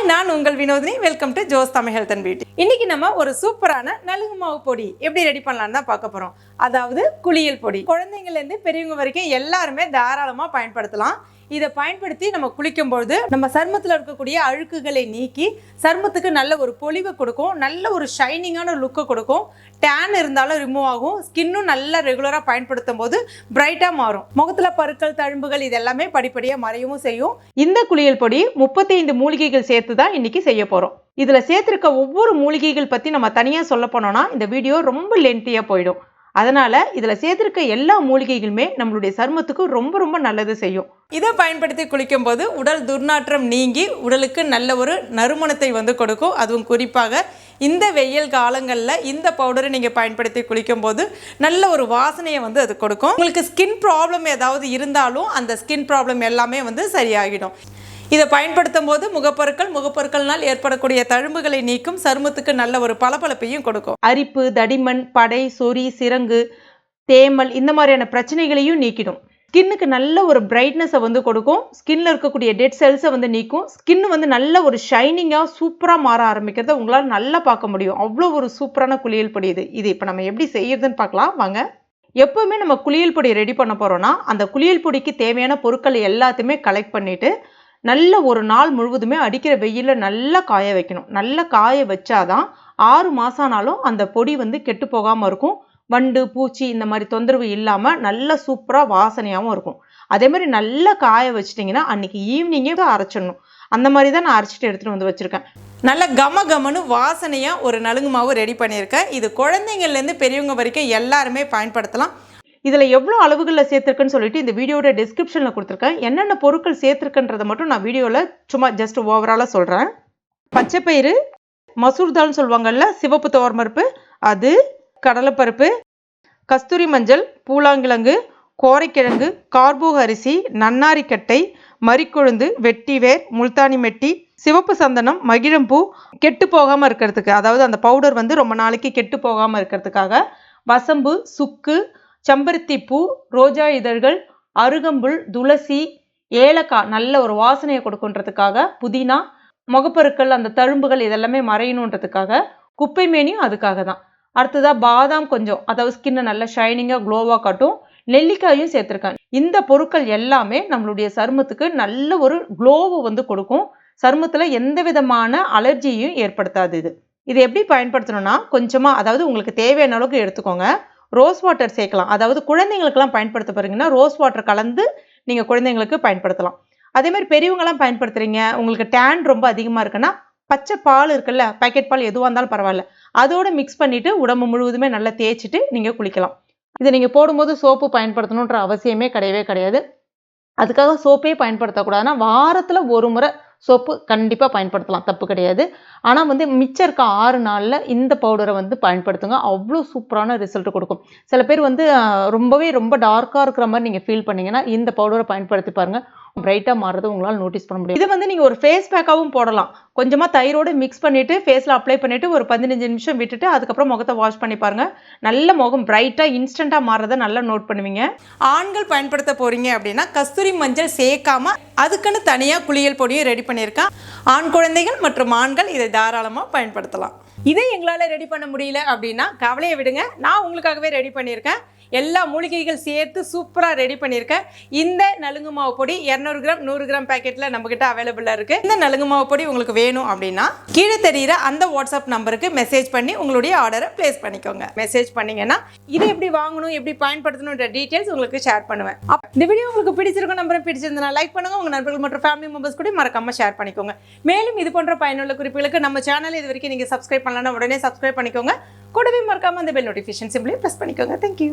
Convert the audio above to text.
Hi நான் உங்கள் Vinothini. Welcome to Jo's Tamil health and beauty இன்னைக்கு நம்ம ஒரு சூப்பரான நலுங்கு மாவு பொடி எப்படி ரெடி பண்ணலாம்னு தான் பார்க்க போறோம். அதாவது குளியல் பொடி. குழந்தைங்கள்லேருந்து பெரியவங்க வரைக்கும் எல்லாருமே தாராளமாக பயன்படுத்தலாம். இதை பயன்படுத்தி நம்ம குளிக்கும்பொழுது நம்ம சருமத்தில் இருக்கக்கூடிய அழுக்குகளை நீக்கி சருமத்துக்கு நல்ல ஒரு பொலிவை கொடுக்கும் நல்ல ஒரு ஷைனிங்கான லுக்கை கொடுக்கும். டேன் இருந்தாலும் ரிமூவ் ஆகும். ஸ்கின்னும் நல்லா ரெகுலராக பயன்படுத்தும் போது பிரைட்டாக மாறும். முகத்தில் பருக்கள் தழும்புகள் இது எல்லாமே படிப்படியாக மறையவும் செய்யும். இந்த குளியல் பொடி முப்பத்தி ஐந்து மூலிகைகள் சேர்த்து தான் இன்னைக்கு செய்ய போகிறோம் இதில் சேர்த்துருக்க ஒவ்வொரு மூலிகைகள் பற்றி நம்ம தனியாக சொல்ல போனோம்னா இந்த வீடியோ ரொம்ப லென்த்தியாக போயிடும். அதனால இதில் சேர்த்துருக்க எல்லா மூலிகைகளுமே நம்மளுடைய சருமத்துக்கு ரொம்ப ரொம்ப நல்லது செய்யும். இதை பயன்படுத்தி குளிக்கும்போது உடல் துர்நாற்றம் நீங்கி உடலுக்கு நல்ல ஒரு நறுமணத்தை வந்து கொடுக்கும். அதுவும் குறிப்பாக இந்த வெயில் காலங்களில் இந்த பவுடரை நீங்கள் பயன்படுத்தி குளிக்கும்போது நல்ல ஒரு வாசனையை வந்து அது கொடுக்கும். உங்களுக்கு ஸ்கின் ப்ராப்ளம் ஏதாவது இருந்தாலும் அந்த ஸ்கின் ப்ராப்ளம் எல்லாமே வந்து சரியாகிடும். இதை பயன்படுத்தும் போது முகப்பொருட்கள் முகப்பொருட்கள்னால் ஏற்படக்கூடிய தழும்புகளை நீக்கும் சருமத்துக்கு நல்ல ஒரு பளபளப்பையும் கொடுக்கும். அரிப்பு தடிமண் படை சொறி சிரங்கு தேமல் இந்த மாதிரியான பிரச்சனைகளையும் நீக்கிடும். ஸ்கின்னுக்கு நல்ல ஒரு பிரைட்னஸை வந்து கொடுக்கும். ஸ்கின்ல இருக்கக்கூடிய டெட் செல்ஸை வந்து நீக்கும். ஸ்கின் வந்து நல்ல ஒரு ஷைனிங்காக சூப்பராக மாற ஆரம்பிக்கிறத உங்களால் நல்லா பார்க்க முடியும். அவ்வளோ ஒரு சூப்பரான குளியல் பொடி இது. இது இப்போ நம்ம எப்படி செய்யறதுன்னு பார்க்கலாம். வாங்க. எப்போவுமே நம்ம குளியல் பொடி ரெடி பண்ண போகிறோன்னா அந்த குளியல் பொடிக்கு தேவையான பொருட்கள் எல்லாத்தையுமே கலெக்ட் பண்ணிவிட்டு நல்ல ஒரு நாள் முழுவதுமே அடிக்கிற வெயிலில் நல்லா காய வைக்கணும். நல்லா காய வச்சாதான் ஆறு மாதம் ஆனாலும் அந்த பொடி வந்து கெட்டு போகாமல் இருக்கும். வண்டு பூச்சி இந்த மாதிரி தொந்தரவு இல்லாமல் நல்லா சூப்பராக வாசனையாகவும் இருக்கும். அதே மாதிரி நல்லா காய வச்சிட்டிங்கன்னா அன்றைக்கி ஈவினிங்கே அரைச்சிடணும். அந்த மாதிரி தான் நான் அரைச்சிட்டு எடுத்துகிட்டு வந்து வச்சுருக்கேன். நல்ல கம கமனு வாசனையாக ஒரு நலுங்கு மாவு ரெடி பண்ணியிருக்கேன். இது குழந்தைங்கள்லேருந்து பெரியவங்க வரைக்கும் எல்லாருமே பயன்படுத்தலாம். இதில் எவ்வளோ அளவுகளில் சேர்த்துருக்குன்னு சொல்லிட்டு இந்த வீடியோட டிஸ்கிரிப்ஷனில் கொடுத்துருக்கேன். என்னென்ன பொருட்கள் சேர்த்துருக்குன்றதை மட்டும் நான் வீடியோவில் சும்மா ஜஸ்ட் ஓவராலாக சொல்கிறேன் பச்சைப்பயிறு மசூர் தால்னு சொல்லுவாங்கல்ல சிவப்பு துவரம்பருப்பு அது கடலைப்பருப்பு கஸ்தூரி மஞ்சள் பூலாங்கிழங்கு கோரைக்கிழங்கு கார்போக அரிசி நன்னாரிக்கட்டை மறிக்கொழுந்து வெட்டிவேர் முல்தானி மெட்டி சிவப்பு சந்தனம் மகிழம்பூ கெட்டு போகாமல் இருக்கிறதுக்கு அதாவது அந்த பவுடர் வந்து ரொம்ப நாளைக்கு கெட்டு போகாமல் இருக்கிறதுக்காக வசம்பு சுக்கு செம்பருத்தி பூ ரோஜா இதழ்கள் அருகம்புல் துளசி ஏலக்காய் நல்ல ஒரு வாசனையை கொடுக்குன்றதுக்காக புதினா முகப்பருக்கள் அந்த தழும்புகள் இதெல்லாமே மறையணுன்றதுக்காக குப்பை மேனியும் அதுக்காக தான். அடுத்ததாக பாதாம் கொஞ்சம் அதாவது ஸ்கின்னை நல்ல ஷைனிங்காக க்ளோவாக காட்டும். நெல்லிக்காயும் சேர்த்துருக்காங்க. இந்த பொருட்கள் எல்லாமே நம்மளுடைய சருமத்துக்கு நல்ல ஒரு க்ளோவை வந்து கொடுக்கும். சருமத்தில் எந்த விதமான அலர்ஜியும் ஏற்படுத்தாது இது. இது எப்படி பயன்படுத்தணும்னா கொஞ்சமாக அதாவது உங்களுக்கு தேவையான அளவுக்கு எடுத்துக்கோங்க. ரோஸ் வாட்டர் சேர்க்கலாம். அதாவது குழந்தைங்களுக்கெல்லாம் பயன்படுத்த போகிறீங்கன்னா ரோஸ் வாட்டர் கலந்து நீங்கள் குழந்தைங்களுக்கு பயன்படுத்தலாம். அதே மாதிரி பெரியவங்களாம் பயன்படுத்துகிறீங்க உங்களுக்கு டேன் ரொம்ப அதிகமாக இருக்குன்னா பச்சை பால் இருக்குல்ல பேக்கெட் பால் எதுவாக இருந்தாலும் பரவாயில்ல. அதோடு மிக்ஸ் பண்ணிவிட்டு உடம்பு முழுவதுமே நல்லா தேய்ச்சிட்டு நீங்கள் குளிக்கலாம். இதை நீங்கள் போடும்போது சோப்பு பயன்படுத்தணுன்ற அவசியமே கிடையவே கிடையாது. அதுக்காக சோப்பே பயன்படுத்தக்கூடாதுன்னா வாரத்தில் ஒரு முறை சோப்பு கண்டிப்பாக பயன்படுத்தலாம் தப்பு கிடையாது. ஆனால் வந்து மிச்சம் இருக்க ஆறு நாளில் இந்த பவுடரை வந்து பயன்படுத்துங்க. அவ்வளோ சூப்பரான ரிசல்ட் கொடுக்கும். சில பேர் வந்து ரொம்பவே ரொம்ப டார்க்காக இருக்கிற மாதிரி நீங்கள் ஃபீல் பண்ணிங்கன்னா இந்த பவுடரை பயன்படுத்தி பாருங்கள் பிரைட்டாக மாறுறது உங்களால் நோட்டீஸ் பண்ண முடியும். இது வந்து நீங்கள் ஒரு ஃபேஸ் பேக்காகவும் போடலாம். கொஞ்சமாக தயிரோடு மிக்ஸ் பண்ணிவிட்டு ஃபேஸில் அப்ளை பண்ணிவிட்டு ஒரு பதினஞ்சு நிமிஷம் விட்டுட்டு அதுக்கப்புறம் முகத்தை வாஷ் பண்ணி பாருங்கள் நல்ல முகம் பிரைட்டாக இன்ஸ்டண்ட்டாக மாறுறதை நல்லா நோட் பண்ணுவீங்க. ஆண்கள் பயன்படுத்த போகிறீங்க அப்படின்னா கஸ்தூரி மஞ்சள் சேர்க்காம அதுக்குன்னு தனியாக குளியல் பொடியும் ரெடி பண்ணியிருக்கேன் ஆண் குழந்தைகள் மற்றும் ஆண்கள் இதை தாராளமாக பயன்படுத்தலாம். இதை எங்களால் ரெடி பண்ண முடியல அப்படின்னா கவலையை விடுங்க. நான் உங்களுக்காகவே ரெடி பண்ணியிருக்கேன். எல்லா மூலிகைகள் சேர்த்து சூப்பராக ரெடி பண்ணியிருக்கேன். இந்த நலுங்கு மாவு பொடி இரநூறு கிராம் நூறு கிராம் பேக்கெட்டில் நம்மக்கிட்ட அவைலபிளாக இருக்குது இந்த நலுங்கு மாவு பொடி உங்களுக்கு வேணும் அப்படின்னா கீழே தெரிகிற அந்த வாட்ஸ்அப் நம்பருக்கு மெசேஜ் பண்ணி உங்களுடைய ஆர்டரை ப்ளேஸ் பண்ணிக்கோங்க. மெசேஜ் பண்ணிங்கன்னா இதை எப்படி வாங்கணும் எப்படி பயன்படுத்தணுன்ற டீட்டெயில்ஸ் உங்களுக்கு ஷேர் பண்ணுவேன். அப் இந்த வீடியோ உங்களுக்கு பிடிச்சிருக்கும் நம்பரை பிடிச்சிருந்தா லைக் பண்ணுங்க. உங்கள் நண்பர்கள் மற்றும் ஃபேமிலி மெம்பர்ஸ் கூட மறக்காம ஷேர் பண்ணிக்கோங்க. மேலும் இது போன்ற பயனுள்ள குறிப்புகளுக்கு நம்ம சேனல் இது வரைக்கும் நீங்கள் சப்ஸ்கிரைப் பண்ணலன்னா உடனே சப்ஸ்கிரைப் பண்ணிக்கோங்க. கூடவே மறக்காம அந்த பெல் நோட்டிஃபிகேஷன் சிம்பிளி ப்ரெஸ் பண்ணிக்கோங்க. Thank you